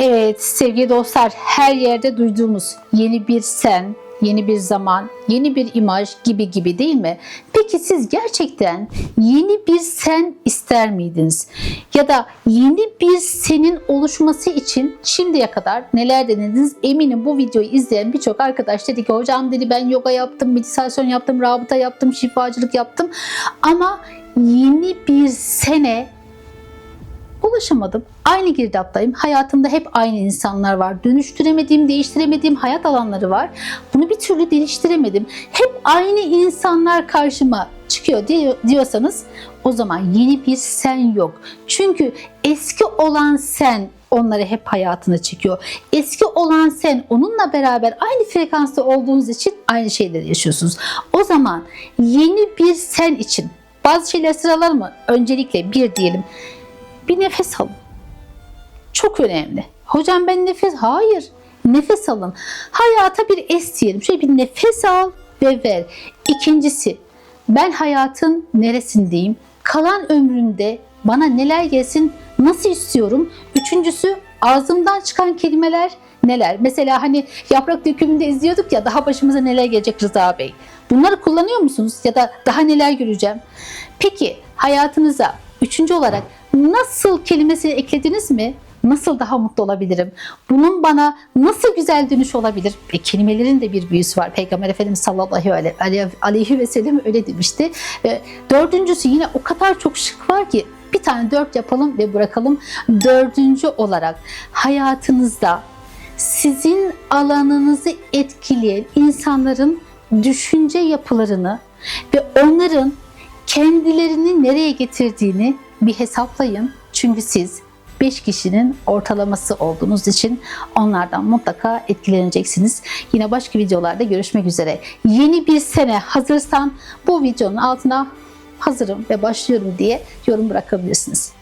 Evet sevgili dostlar her yerde duyduğumuz yeni bir sen, yeni bir zaman, yeni bir imaj gibi gibi değil mi? Peki siz gerçekten yeni bir sen ister miydiniz? Ya da yeni bir senin oluşması için şimdiye kadar neler denediniz? Eminim bu videoyu izleyen birçok arkadaş dedi ki hocam dedi ben yoga yaptım, meditasyon yaptım, rabıta yaptım, şifacılık yaptım ama yeni bir sene ulaşamadım. Aynı girdaptayım. Hayatımda hep aynı insanlar var. Dönüştüremediğim, değiştiremediğim hayat alanları var. Bunu bir türlü değiştiremedim. Hep aynı insanlar karşıma çıkıyor diyor- diyorsanız o zaman yeni bir sen yok. Çünkü eski olan sen onları hep hayatına çekiyor. Eski olan sen onunla beraber aynı frekansta olduğunuz için aynı şeyleri yaşıyorsunuz. O zaman yeni bir sen için bazı şeyler sıralar mı? Öncelikle bir diyelim bir nefes alın. Çok önemli. Hocam ben nefes... Hayır. Nefes alın. Hayata bir es diyelim. Şöyle bir nefes al ve ver. İkincisi, ben hayatın neresindeyim? Kalan ömrümde bana neler gelsin, nasıl istiyorum? Üçüncüsü, ağzımdan çıkan kelimeler neler? Mesela hani yaprak dökümünde izliyorduk ya daha başımıza neler gelecek Rıza Bey. Bunları kullanıyor musunuz? Ya da daha neler göreceğim? Peki hayatınıza üçüncü olarak nasıl kelimesini eklediniz mi? Nasıl daha mutlu olabilirim? Bunun bana nasıl güzel dönüş olabilir? E, kelimelerin de bir büyüsü var. Peygamber Efendimiz sallallahu aleyhi, ve sellem öyle demişti. Ve dördüncüsü yine o kadar çok şık var ki bir tane dört yapalım ve bırakalım. Dördüncü olarak hayatınızda sizin alanınızı etkileyen insanların düşünce yapılarını ve onların kendilerini nereye getirdiğini bir hesaplayın. Çünkü siz 5 kişinin ortalaması olduğunuz için onlardan mutlaka etkileneceksiniz. Yine başka videolarda görüşmek üzere. Yeni bir sene hazırsan bu videonun altına hazırım ve başlıyorum diye yorum bırakabilirsiniz.